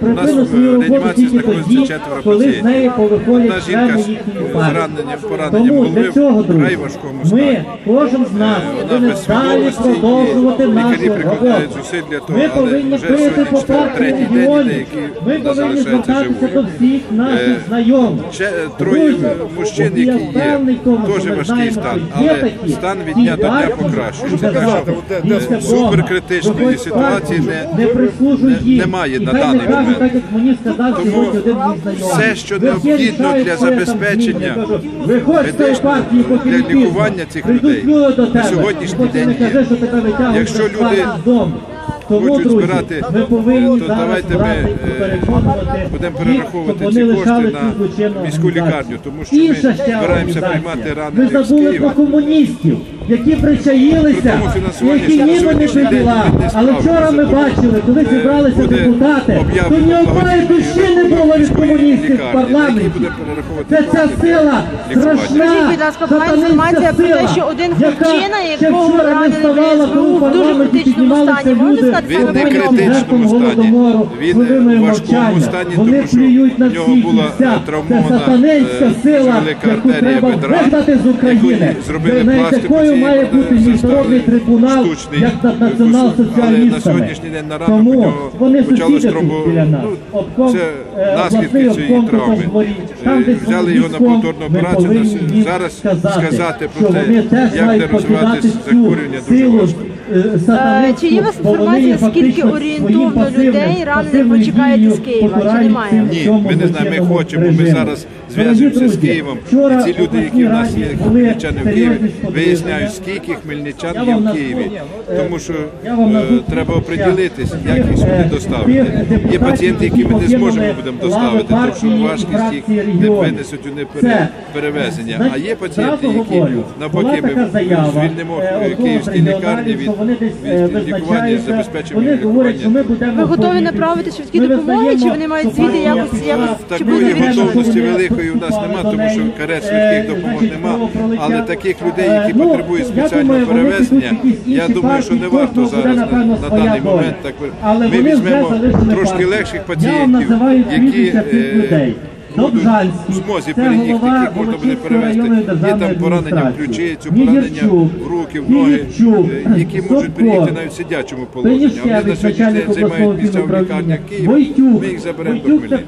припинить свою роботу реанімації тільки знаходиться тоді, четверо коли з пацієнтів. неї повиходять Одна жінка з пораненням Тому голови для цього, в край друзі, важкому ми, стані. кожен з нас, Вона повинен без далі свідомості, продовжувати і нашу лікарі прикладають роботу. зусиль для того, Ми але повинні вже сьогодні по партії третій день, регіонів. деякі Ми вона повинні залишається звертатися до живою. всіх наших Е, знайомих. Ще троє Друзі, мужчин, я які є, впевнений в тому, теж що ми важкий знаємо, стан, що є але такі, стан від дня до дня покращується. Так що е, суперкритичної ситуації не- немає на даний кажуть, так як мені сказав Тому сьогодні один мій знайомий. все, що Ви всі необхідно для хто я там забезпечення зміг. Я кажу, Виходь з цієї медичного- партії по для лікування цих Прийдуть людей люди до на сьогоднішній Потім день не є. кажи, що тебе витягують Якщо з люди з дому. Тому, хочуть друзі, збирати, ми повинні то зараз давайте ми, брати е, переконувати будемо їх, перераховувати щоб ці вони кошти лишали на цю злочинну міську організацію. лікарню, тому що ми Інша ще збираємося організація. приймати Ви ранених з забули Києва. про комуністів, які причаїлися, які ніби не не Але вчора ми бачили, коли зібралися депутати, то ні одної душі не було від комуністів в парламенті. Це ця сила страшна, сатанинська інформація про те, сила, що один яка ще вчора не в коли в дуже парламенті піднімалися люди. стані, він в важкому стані, Вони плюють на всіх травмована Це сатанинська е, сила, яку треба вигнати з України. Навіть якою ці, має е, бути міжнародний трибунал, штучний як націонал-соціалістами. Але на сьогоднішній день на ранок у Тому нього вони сусіди тут біля нас. ну, Обком, це е, наслідки цієї обком травми. дворі. Е, Там, де Взяли його на повторну операцію. Нас- Зараз сказати, про те, теж як мають де розвиватися покидати захворювання цю дуже силу, важко. е, Чи є у вас інформація, скільки орієнтовно людей ранених пасивною ви чекаєте з Києва, чи немає? Ні, ми не знаємо, ми хочемо, ми зараз зв'язуємося з Києвом. І ці люди, які в нас є, хмельничани в Києві, виясняють, скільки хмельничан є в Києві. е, Тому що е, треба оприділитись, як їх сюди е, доставити. Є пацієнти, які ми не зможемо будемо доставити, тому що важкість їх не винесуть у Це, перевезення. А є пацієнти, які навпаки ми звільнимо е, е, київські лікарні від е, від лікування, визначаються, забезпечимо лікування. Ви готові направити швидкі допомоги, чи вони мають звідти якось- якось- чи Такої буде готовності Вони великої у нас виступали нема, тому що карет е, швидких допомог нема. Але таких людей, які Е, ну, потребують спеціального перевезення, я думаю, що не варто зараз на, даний момент так. Ми візьмемо трошки легших пацієнтів, які е, будуть в змозі переїхати, яких можна буде перевезти. Є там поранення в ключицю, поранення в руки, в ноги, е, які можуть приїхати навіть в сидячому положенні. Вони на день займають місця в лікарнях Києва. Ми їх заберемо до Хмельницького.